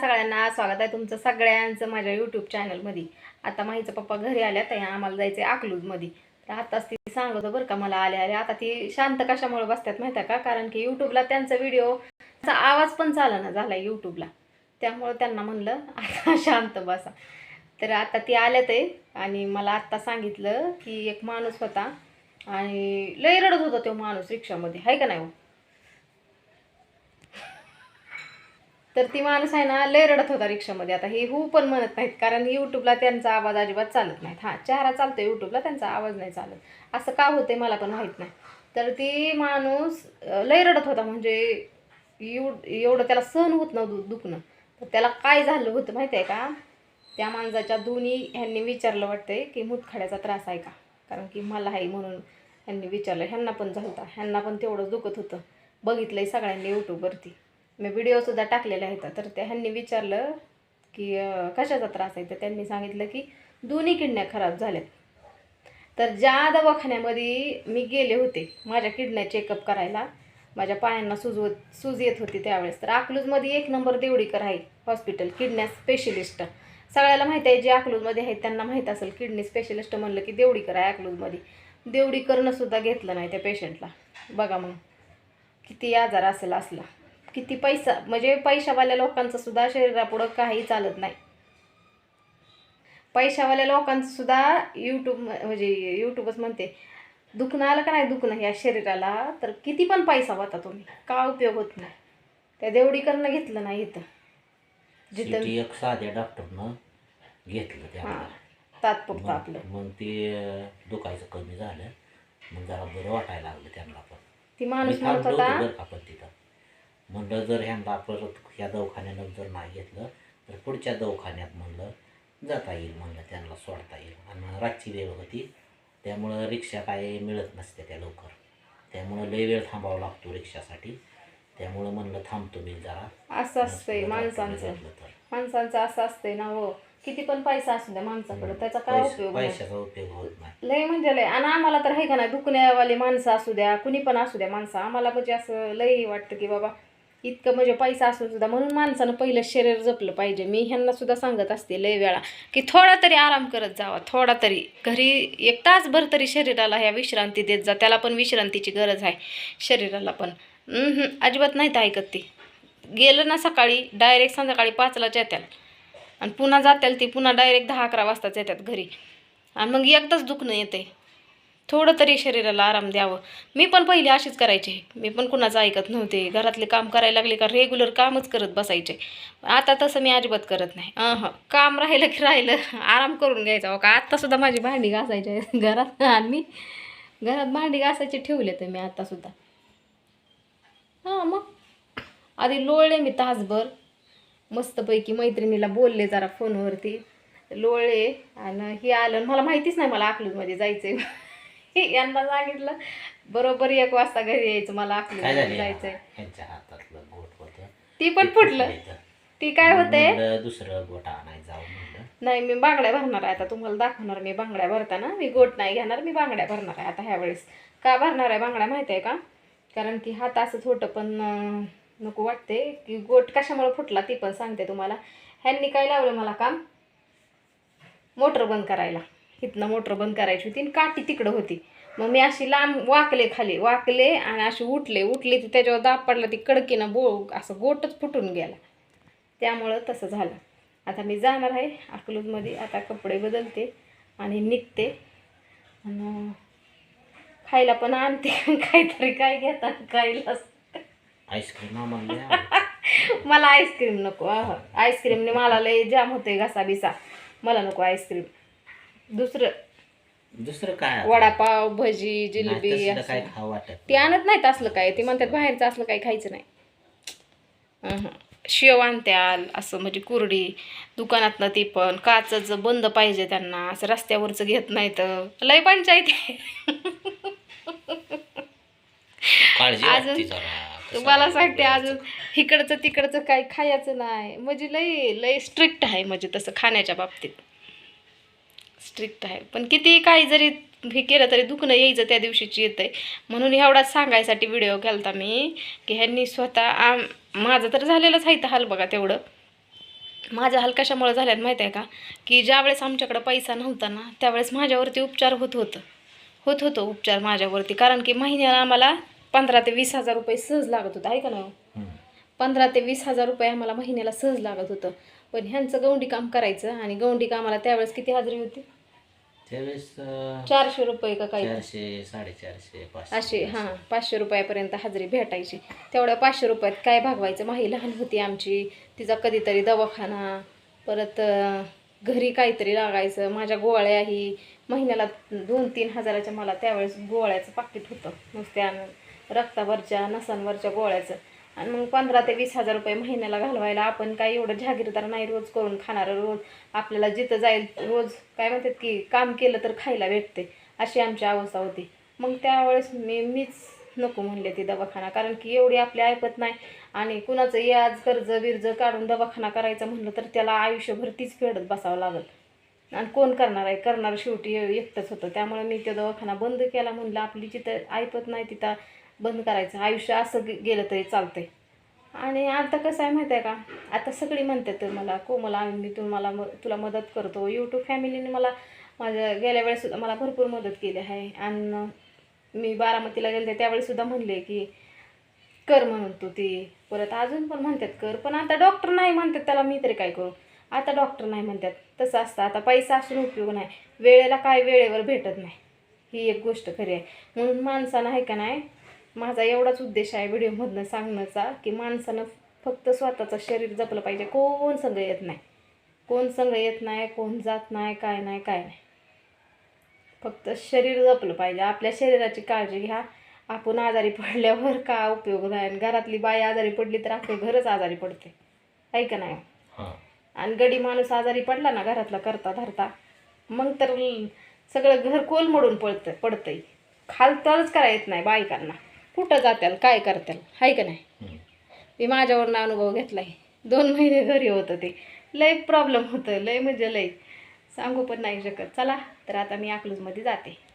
सगळ्यांना स्वागत आहे तुमचं सगळ्यांचं माझ्या यूट्यूब चॅनलमध्ये आता माहीचं पप्पा घरी आल्या तर आम्हाला जायचं आहे अकलूजमध्ये तर आताच ती सांगत होतं बरं का मला आले आले. आता ती शांत कशामुळे बसतात माहिती आहे का? कारण की यूट्यूबला त्यांचा व्हिडिओ आवाज पण चालना झाला यूट्यूबला त्यामुळं त्यांना म्हणलं आता शांत बसा. तर आता ती आल्यात आहे आणि मला आत्ता सांगितलं की एक माणूस होता आणि लय रडत होता तो माणूस रिक्षामध्ये. आहे का नाही हो? तर ती माणूस आहे ना लय रडत होता रिक्षामध्ये. आता हे हू पण म्हणत नाहीत कारण यूट्यूबला त्यांचा आवाज अजिबात चालत नाहीत. हां चेहरा चालतो यूट्यूबला त्यांचा आवाज नाही चालत. असं का होते मला पण माहीत नाही. तर ती माणूस लय रडत होता. म्हणजे एव एवढं त्याला सहन होत नव्हतं दु- दुखणं. तर त्याला काय झालं होतं माहिती आहे का? त्या माणसाच्या दोन्ही ह्यांनी विचारलं वाटतंय की मुतखड्याचा त्रास आहे का? कारण की मला आहे म्हणून ह्यांनी विचारलं. ह्यांना पण झालता. ह्यांना पण तेवढंच दुखत होतं. बघितलंय सगळ्यांनी यूट्यूबवरती मी व्हिडिओसुद्धा टाकलेले आहेत. तर त्या ह्यांनी विचारलं की कशाचा त्रास आहे? तर त्यांनी सांगितलं की दोन्ही किडण्या खराब झाल्यात. तर ज्या दवाखान्यामध्ये मी गेले होते माझ्या किडण्या चेकअप करायला माझ्या पायांना सुजवत सूज येत होती त्यावेळेस तर अकलूजमध्ये एक नंबर देवडीकर आहे हॉस्पिटल किडण्या स्पेशलिस्ट सगळ्याला माहीत आहे जे अकलूजमध्ये आहेत त्यांना माहीत असेल किडनी स्पेशलिस्ट म्हणलं की देवडीकर आहे अकलूजमध्ये. देवडीकरनंसुद्धा घेतलं नाही त्या पेशंटला बघा मग किती आजार असेल असला. किती पैसा म्हणजे पैशावाल्या लोकांचं सुद्धा शरीरापुढं काही चालत नाही. पैशावाल्या लोकांचं सुद्धा यूट्यूब म्हणजे यूट्यूबच म्हणते दुखणं आलं का नाही दुखणं या शरीराला तर किती पण पैसा होता तुम्ही का उपयोग होत नाही. त्या देवडीकरनं घेतलं नाही इथं. जिथं एक साध्या डॉक्टरनं घेतलं हां त्याला तात्पुरतं आपलं. मग मग ते दुखायचं कमी झालं मग जरा बरं वाटायला लागलं त्यांना पण. ती मी माणूस म्हणत थांबलो होता होतो बरं का पण तिथं. म्हणलं जर ह्यांना परत ह्या दवाखान्यानं जर नाही घेतलं तर पुढच्या दवाखान्यात म्हणलं जाता येईल म्हणलं त्यांना सोडता येईल. आणि रातची वेळ होती त्यामुळं रिक्षा काय मिळत नसते त्या लवकर. त्यामुळं लय वेळ थांबावा लागतो रिक्षासाठी. त्यामुळं म्हणलं थांबतो मी जरा. असं असतंय माणसांचं. माणसांचं असं असतंय ना हो. किती पण पैसा असू द्या माणसाकडे त्याचा काय उपयोग पैशाचा उपयोग होत नाही. लय म्हणजे लय. आणि आम्हाला तर आहे का नाही दुखण्यावाले माणसं असू द्या कुणी पण असू द्या माणसं. आम्हाला म्हणजे असं लय वाटतं की बाबा इतकं म्हणजे पैसा असून सुद्धा. म्हणून माणसानं पहिलं शरीर जपलं पाहिजे. मी ह्यांना सुद्धा सांगत असते लय वेळा की थोडा तरी आराम करत जावा. थोडा तरी. घरी एक तासभर तरी शरीराला ह्या विश्रांती देत जा. त्याला पण विश्रांतीची गरज आहे शरीराला पण. अजिबात नाही तर ऐकत ती. गेलं ना सकाळी डायरेक्ट संध्याकाळी पाचलाच येत्याल. आणि पुन्हा जात्याल ती पुन्हा डायरेक्ट दहा अकरा वाजताच येतात घरी. आणि मग एकदाच दुखणं येते थोडं तरी शरीराला आराम द्यावं. मी पण पहिली अशीच करायचे. मी पण कुणाचं ऐकत नव्हते. घरातले काम करायला लागले का रेग्युलर कामच करत बसायचे. आता तसं मी अजिबात करत नाही. अह काम राहिलं की राहिलं. आराम करून घ्यायचा. हो का? आत्तासुद्धा माझी भांडी घासायची आहे घरात. आणि मी घरात भांडी घासायची ठेवले तर मी आत्तासुद्धा हां मग? आधी लोळले मी तासभर. मस्तपैकी मैत्रिणीला बोलले जरा फोनवरती. लोळले आणि हे आलं. आणि मला माहितीच नाही मला अकलूजमध्ये जायचंय. यांना सांगितलं बरोबर एक वाजता घरी यायचं मला काय अकलूजमध्ये झालं जायचंय. ह्यांच्या हातातलं गोट होतं. ती पण फुटलं. ती काय होते? म्हणलं दुसरं गोट आणाय जाऊ म्हणलं. नाही मी बांगड्या भरणार आहे आता तुम्हाला दाखवणार मी बांगड्या भरताना. मी गोट नाही घेणार मी बांगड्या भरणार आहे आता ह्या वेळेस का भरणार आहे बांगड्या माहिती आहे का? कारण की हात असंच होतं पण अं, नको वाटते. की गोट कशामुळे फुटला ती पण सांगते तुम्हाला. ह्यांनी काय लावलं मला काम? मोटर बंद करायला. इथनं मोटर बंद करायची होती आणि काठी तिकडं होती. मग मी अशी लांब वाकले खाली वाकले आणि अशी उठले उठले ती त्याच्यावर दाब पडला ती कडकीनं बो असं गोटच फुटून गेला. त्यामुळं तसं झालं. आता मी जाणार आहे अकलूजमध्ये आता कपडे बदलते आणि निघते. आणि खायला पण आणते काहीतरी काय घेता खायला आईस्क्रीम मला आईस्क्रीम नको आह आईस्क्रीमने मला लय जाम होते घसा बिसा मला नको आईस्क्रीम. दुसरं दुसरं काय? वडापाव भजी नाही जिलेबी असं. काय खाऊ वाटत ते आणत नाहीत असलं काय. ते म्हणतात बाहेरचं असलं काही खायचं नाही. अहं. शेव आणत्याल असं म्हणजे कुरडी. दुकानातनं ती पण. काचचं बंद पाहिजे त्यांना. असं रस्त्यावरचं घेत नाहीत. लय पंचायत आहे. काळजी अजून वाटते जरा. कसं तुम्हाला सांगते. अजून. इकडचं तिकडचं काही खायचं नाही. म्हणजे लय लय स्ट्रिक्ट आहे म्हणजे तसं खाण्याच्या बाबतीत. स्ट्रिक्ट आहे. पण किती काही जरी हे केलं तरी दुखणं यायचं त्या दिवशीची येतं आहे म्हणून एवढाच सांगायसाठी व्हिडिओ केला मी की ह्यांनी स्वतः आम माझं तर झालेलंच आहे हाल बघा तेवढं. माझ्या हाल कशामुळे झाल्यात माहीत आहे का? की ज्यावेळेस आमच्याकडं पैसा नव्हता ना त्यावेळेस माझ्यावरती उपचार होत होतं. होत होतं उपचार माझ्यावरती. कारण की महिन्याला आम्हाला पंधरा ते वीस हजार रुपये सहज लागत होतं. आहे का हो? हं. पंधरा ते वीस हजार रुपये आम्हाला महिन्याला सहज लागत होतं. पण ह्यांचं गवंडी काम करायचं आणि गवंडी कामाला त्यावेळेस किती हजेरी होती? त्यावेळेस चारशे रुपये का काही? चारशे साडेचारशे असे हां पाचशे रुपयापर्यंत हजेरी भेटायची. तेवढ्या पाचशे रुपयात काय भागवायचं? माही लहान होती आमची. तिचा कधीतरी दवाखाना परत घरी काहीतरी लागायचं. माझ्या गोळ्या ही महिन्याला दोन तीन हजाराच्या मला त्यावेळेस गोळ्याचं पाकिट होतं. नुसत्या रक्तावरच्या नसांवरच्या गोळ्याचं. आणि मग पंधरा ते वीस हजार रुपये महिन्याला घालवायला आपण काय एवढं जागीरदार नाही रोज करून खाणारं रोज आपल्याला जिथं जाईल रोज काय म्हणतात की काम केलं तर खायला भेटते अशी आमची अवस्था होती. मग त्यावेळेस मी मीच नको म्हणले ती दवाखाना कारण की एवढी आपली ऐपत नाही आणि कुणाचं याज कर्ज बिर्ज काढून दवाखाना करायचा म्हणलं तर त्याला आयुष्यभर तीच फेडत बसावं लागल. आणि कोण करणार आहे? करणार शेवटी एकटंच होतं. त्यामुळे मी तो दवाखाना बंद केला म्हणलं आपली जिथं ऐपत नाही तिथं बंद करायचं. आयुष्य असं गेलं तरी चालतंय. आणि आता कसं आहे माहिती आहे का? आता सगळी म्हणतात मला कोमला मी तुम्हाला म तुला मदत करतो. यूट्यूब फॅमिलीने मला माझ्या गेल्या वेळेससुद्धा मला भरपूर मदत केली आहे. आणि मी बारामतीला गेले त्यावेळीसुद्धा म्हणले की कर म्हणून तू ती. परत अजून पण म्हणतात कर. पण आता डॉक्टर नाही म्हणतात त्याला मी तरी काय करू? आता डॉक्टर नाही म्हणतात. तसं असतं. आता पैसा असून उपयोग नाही. वेळेला काय वेळेवर भेटत नाही. ही एक गोष्ट खरी आहे. म्हणून माणसानं आहे का नाही माझा एवढाच उद्देश आहे व्हिडिओमधनं सांगण्याचा की माणसानं फक्त स्वतःचं शरीर जपलं पाहिजे. कोण संग येत नाही. कोण संग येत नाही कोण जात नाही काय नाही काय नाही. फक्त शरीर जपलं पाहिजे. आपल्या शरीराची काळजी घ्या. आपण आजारी पडल्यावर का उपयोग नाही? आणि घरातली बाई आजारी पडली तर अख्खं घरच आजारी पडते. आहे का नाही? हां. आणि गडी माणूस आजारी पडला ना घरातला करता धरता मग तर सगळं घर कोलमडून पडतं पडतंय. खालतच करा येत नाही बायकांना. कुठं जात्याल काय करत्याल? आहे का नाही? हं. मी माझ्यावरनं अनुभव घेतला आहे दोन महिने घरी होतं ते. लय प्रॉब्लेम होतं लय म्हणजे लय. सांगू पण नाही शकत. चला तर आता मी अकलूजमध्ये जाते.